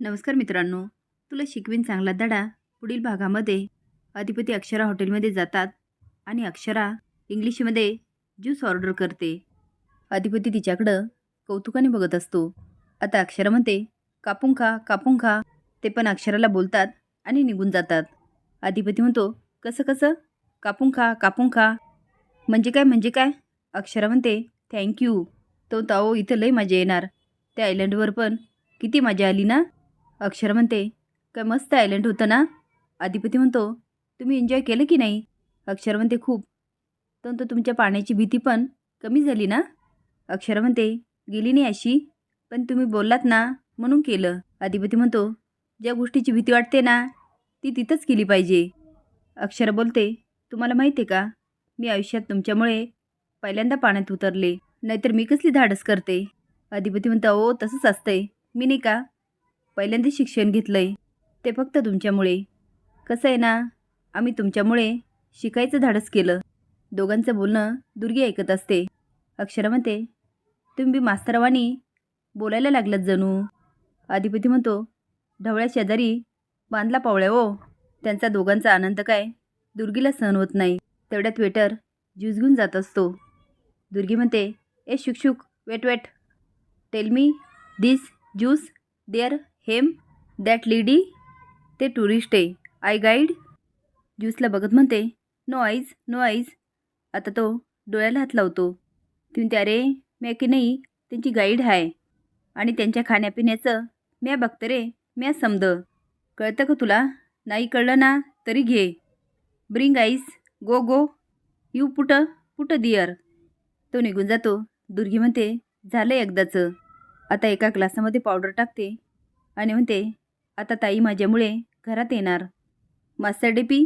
नमस्कार मित्रांनो. तुला शिकवीन चांगला धडा पुढील भागामध्ये अधिपती अक्षरा हॉटेलमध्ये जातात आणि अक्षरा इंग्लिशमध्ये ज्यूस ऑर्डर करते. अधिपती तिच्याकडं कौतुकाने बघत असतो. आता अक्षरा म्हणते कापून खा कापून खा. ते पण अक्षराला बोलतात आणि निघून जातात. अधिपती म्हणतो कसं कसं? कापून खा कापून खा. म्हणजे काय म्हणजे काय? अक्षरा म्हणते थँक्यू. तो ताओ इथं लई मजा येणार. त्या आयलंडवर पण किती मजा आली ना? अक्षर म्हणते काय मस्त आयलंड होतं ना. अधिपती म्हणतो तुम्ही एन्जॉय केलं की नाही? अक्षर म्हणते खूप. तर तो तुमच्या पाण्याची भीती पण कमी झाली ना? अक्षर म्हणते गेली नाही अशी पण तुम्ही बोललात ना म्हणून केलं. अधिपती म्हणतो ज्या गोष्टीची भीती वाटते ना ती तिथंच केली पाहिजे. अक्षर बोलते तुम्हाला माहिती आहे का? मी आयुष्यात तुमच्यामुळे पहिल्यांदा पाण्यात उतरले नाहीतर मी कसली धाडस करते? अधिपती म्हणतो ओ तसंच असतंय. मी नाही का पहिल्यांदा शिक्षण घेतलं आहे ते फक्त तुमच्यामुळे. कसं आहे ना आम्ही तुमच्यामुळे शिकायचं धाडस केलं. दोघांचं बोलणं दुर्गी ऐकत असते. अक्षरा म्हणते तुम्ही मास्तरवानी बोलायला लागलात जणू. अधिपती म्हणतो ढवळ्या शेजारी बांधला पावळ्या हो. त्यांचा दोघांचा आनंद काय दुर्गीला सहन होत नाही. तेवढ्यात वेटर ज्यूस घेऊन जात असतो. दुर्गी म्हणते ए शुकशुक wait wait. Tell me this juice there him that lady ते टुरिस्ट आहे. आय गाईड ज्यूसला बघत म्हणते नो आईज नो आईज आता तो डोळ्याला हात लावतो. ती त्या अरे म्या की नाही त्यांची गाईड आहे आणि त्यांच्या खाण्यापिण्याचं म्या बघते रे म्या समद. कळतं का तुला? नाही कळलं ना तरी घे. Bring ice go go you put put there तो निघून जातो. दुर्गी म्हणते झालं एकदाचं. आता एका ग्लासामध्ये पावडर टाकते. आणि म्हणते आता ताई माझ्यामुळे घरात येणार. मास्टर डेपी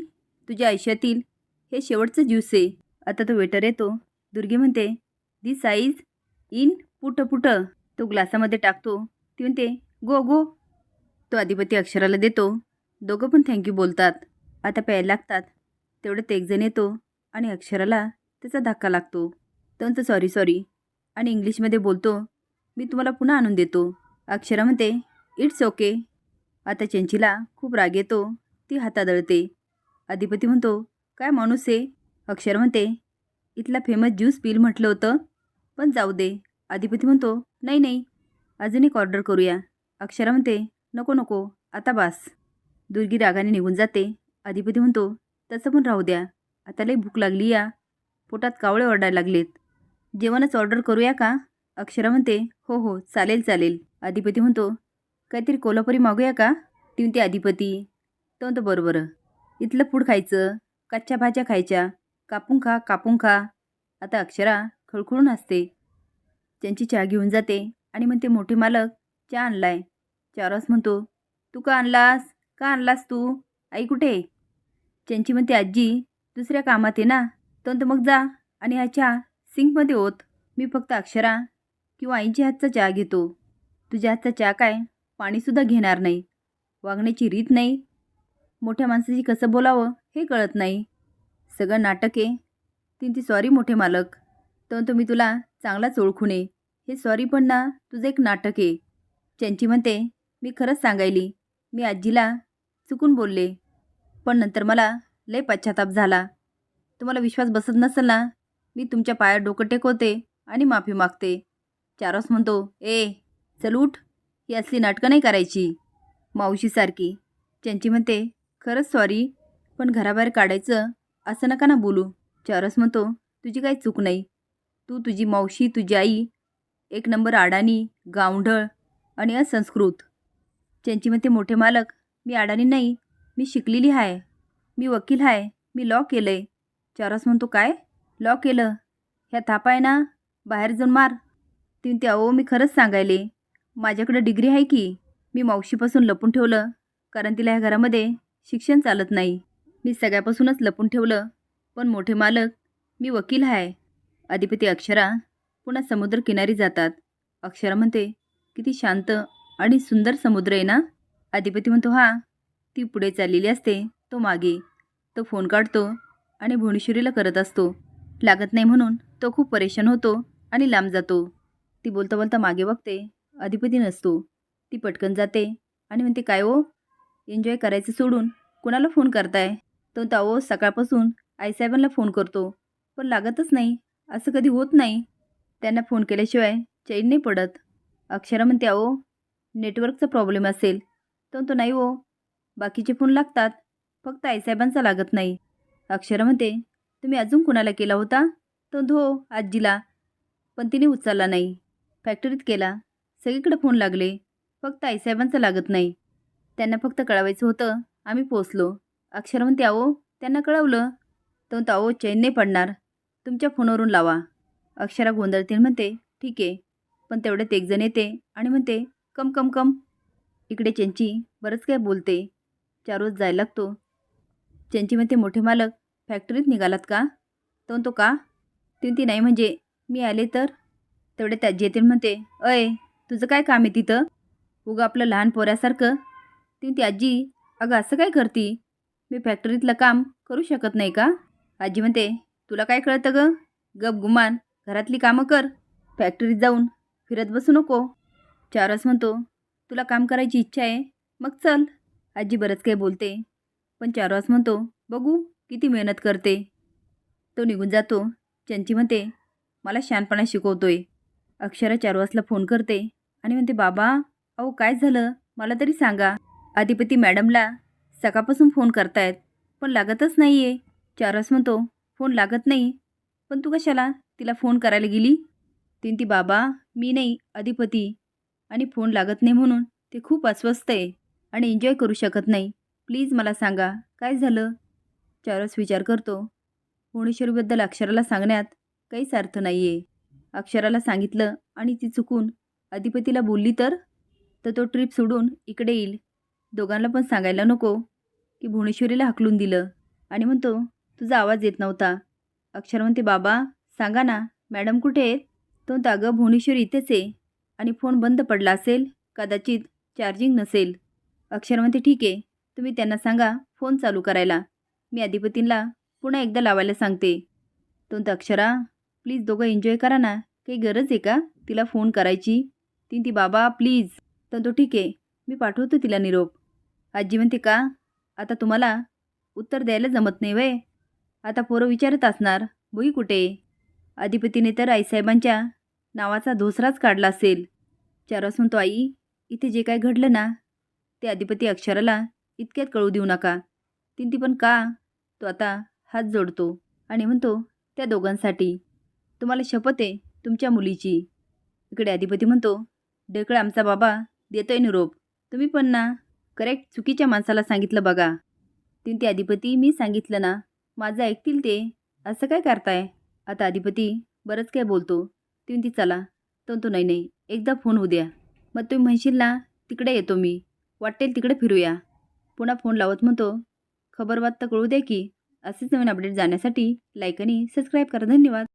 तुझ्या आयुष्यातील हे शेवटचं ज्यूस आहे. आता तो वेटर येतो. दुर्गी म्हणते the size in put put. तो ग्लासामध्ये टाकतो. ती म्हणते गो गो. तो अधिपती अक्षराला देतो. दोघं पण थँक्यू बोलतात. आता प्यायला लागतात. तेवढ्यात एकजण येतो आणि अक्षराला त्याचा धक्का लागतो. तो म्हणतो सॉरी सॉरी आणि इंग्लिशमध्ये बोलतो मी तुम्हाला पुन्हा आणून देतो. अक्षरा म्हणते इट्स ओके आता चंचीला खूप राग येतो. ती हातादळते अधिपती म्हणतो काय माणूस आहे अक्षर म्हणते इथला फेमस ज्यूस पील म्हटलं होतं पण जाऊ दे. अधिपती म्हणतो नाही नाही अजून एक ऑर्डर करूया. अक्षरा म्हणते नको नको आता बास. दुर्गी रागाने निघून जाते. अधिपती म्हणतो तसं पण राहू द्या आता लई भूक लागली या पोटात कावळे ओरडायला लागलेत. जेवणच ऑर्डर करूया का? अक्षरा म्हणते हो हो चालेल चालेल. अधिपती म्हणतो काहीतरी कोल्हापुरी मागूया का? ती म्हणते अधिपती. तो म्हणतो बरं बरं इथलं फूड खायचं कच्च्या भाज्या खायच्या कापून खा कापून खा. आता अक्षरा खळखळून असते त्यांची चहा घेऊन जाते आणि म्हणते मोठे मालक चहा आणलाय. चारस म्हणतो तू का आणलास? का आणलास तू? आई कुठे? त्यांची म्हणते आजी दुसऱ्या कामात आहे ना. तो म्हणतो मग जा आणि हा चहा सिंकमध्ये होत मी फक्त अक्षरा किंवा आईच्या हातचा चहा घेतो. तुझ्या हातचा चहा काय? पाणीसुद्धा घेणार नाही. वागण्याची रीत नाही. मोठ्या माणसाशी कसं बोलावं हे कळत नाही. सगळं नाटक आहे. तीन ती सॉरी मोठे मालक. तर तो मी तुला चांगलाच ओळखून नये हे सॉरी पण ना तुझं एक नाटक आहे. त्यांची म्हणते मी खरंच सांगायली. मी आजीला चुकून बोलले. पण नंतर मला लय पश्चाताप झाला. तुम्हाला विश्वास बसत नसेल ना मी तुमच्या पायात डोकं टेकवते आणि माफी मागते. चारस म्हणतो ए चल उठ. ही असली नाटकं नाही करायची. मावशीसारखी. त्यांची म्हणते खरंच सॉरी पण घराबाहेर काढायचं असं नका ना बोलू. चारस म्हणतो तुझी काही चूक नाही. तू तुझी मावशी तुझी आई एक नंबर आडाणी गावढळ आणि असंस्कृत. त्यांची म्हणते मोठे मालक मी अडाणी नाही मी शिकलेली आहे मी वकील आहे मी लॉ केलं आहे चारस म्हणतो काय? लॉ केलं? ह्या थापा आहे ना? बाहेर जाऊन मार. ती म्हणते अहो मी खरंच सांगायले. माझ्याकडं डिग्री आहे की? मी मावशीपासून लपून ठेवलं कारण तिला ह्या घरामध्ये शिक्षण चालत नाही. मी सगळ्यापासूनच लपून ठेवलं पण मोठे मालक मी वकील आहे अधिपती अक्षरा पुन्हा समुद्रकिनारी जातात. अक्षरा म्हणते किती शांत आणि सुंदर समुद्र आहे ना? अधिपती म्हणतो हा. ती पुढे चाललेली असते तो मागे. तो फोन काढतो आणि भुवनेश्वरीला करत असतो. लागत नाही म्हणून तो खूप परेशान होतो आणि लांब जातो. ती बोलता बोलता मागे बघते. अधिपती नसतो. ती पटकन जाते आणि म्हणते काय ओ एन्जॉय करायचं सोडून कुणाला फोन करताय? तो ताओ सकाळपासून आईसाहेबांना फोन करतो पण लागतच नाही. असं कधी होत नाही. त्यांना फोन केल्याशिवाय चैन नाही पडत. अक्षरा म्हणते अहो नेटवर्कचा प्रॉब्लेम असेल. तर तो नाही हो बाकीचे फोन लागतात फक्त आईसाहेबांचा लागत नाही. अक्षरा म्हणते तुम्ही अजून कुणाला केला होता? तो धो हो, आजीला. पण तिने उचलला नाही. फॅक्टरीत केला. सगळीकडे फोन लागले. फक्त आईसाहेबांचं लागत नाही. त्यांना फक्त कळवायचं होतं. आम्ही पोचलो अक्षर म्हणते अहो त्यांना कळवलं. तो म्हणतो अहो चैन नाही पडणार. तुमच्या फोनवरून लावा. अक्षरा गोंधळतील म्हणते ठीक आहे. पण तेवढ्यात एकजण येते आणि म्हणते कम कम कम. इकडे चेंची बरंच काय बोलते. चार रोज जायला लागतो. चेंची म्हणते मोठे मालक फॅक्टरीत निघालात का? तो का? ती ती नाही म्हणजे मी आले तर? तेवढे त्याजी येतील म्हणते अय तुझं काय काम आहे तिथं? उगं आपलं लहान पोऱ्यासारखं? ती ती आजी अगं असं काय करती? मी फॅक्टरीतलं काम करू शकत नाही का? आजी म्हणते तुला काय कळतं गं? गप गुमान घरातली कामं कर. फॅक्टरीत जाऊन फिरत बसू नको. चारस म्हणतो तुला काम करायची इच्छा आहे? मग चल. आजी बरंच काही बोलते. पण चारवास म्हणतो बघू किती मेहनत करते. तो निघून जातो. चंची म्हणते मला शहाणपणा शिकवतोय. अक्षरा चारवासला फोन करते. आणि म्हणते बाबा अहो काय झालं? मला तरी सांगा. अधिपती मॅडमला सकाळपासून फोन करतायत पण लागतच नाही आहे चारस म्हणतो फोन लागत नाही. पण तू कशाला? तिला फोन करायला गेली? तीन ती बाबा मी नाही अधिपती. आणि फोन लागत नाही म्हणून ते खूप अस्वस्थ आहे आणि एन्जॉय करू शकत नाही. प्लीज मला सांगा काय झालं? चारस विचार करतो. भुवनेश्वरीबद्दल अक्षराला सांगण्यात काहीच अर्थ नाही आहे अक्षराला सांगितलं आणि ती चुकून अधिपतीला बोलली तर? तर तो ट्रिप सोडून इकडे येईल. दोघांना पण सांगायला नको. की भुवनेश्वरीला हाकलून दिलं. आणि म्हणतो तुझा आवाज येत नव्हता. अक्षर म्हणते बाबा सांगा ना मॅडम कुठे आहेत? तो अगं भुवनेश्वरी इथेच आहे. आणि फोन बंद पडला असेल कदाचित चार्जिंग नसेल. अक्षर म्हणते ठीक आहे तुम्ही त्यांना सांगा फोन चालू करायला. मी अधिपतींना पुन्हा एकदा लावायला सांगते. तो अक्षरा प्लीज दोघं एन्जॉय करा ना. काही गरज आहे का तिला फोन करायची? ती ती बाबा प्लीज तर तो ठीक आहे मी पाठवतो तिला निरोप. आजी म्हणते का आता तुम्हाला उत्तर द्यायला जमत नाही वय. आता पोरं विचारत असणार बुई कुठे अधिपतीने तर आईसाहेबांच्या नावाचा धोसराच काढला असेल. चारस म्हणतो आई इथे जे काय घडलं ना ते अधिपती अक्षराला इतक्यात कळू देऊ नका. तीन ती पण का तो आता हात जोडतो आणि म्हणतो त्या दोघांसाठी. तुम्हाला शपथ आहे तुमच्या मुलीची. इकडे अधिपती म्हणतो ढेकळ आमचा बाबा देतोय निरोप. तुम्ही पण ना करेक्ट चुकीच्या माणसाला सांगितलं बघा. तीन अधिपती मी सांगितलं ना माझं ऐकतील ते. असं काय करताय? आता अधिपती बरंच काय बोलतो. तीन ती चला तो तो नाही नाही एकदा फोन होऊ द्या. मग तुम्ही म्हणशील ना तिकडे येतो मी. वाटेल तिकडे फिरूया. पुन्हा फोन लावत म्हणतो खबर तर कळू द्या की. असेच नवीन अपडेट जाण्यासाठी लाईक आणि सबस्क्राईब करा. धन्यवाद.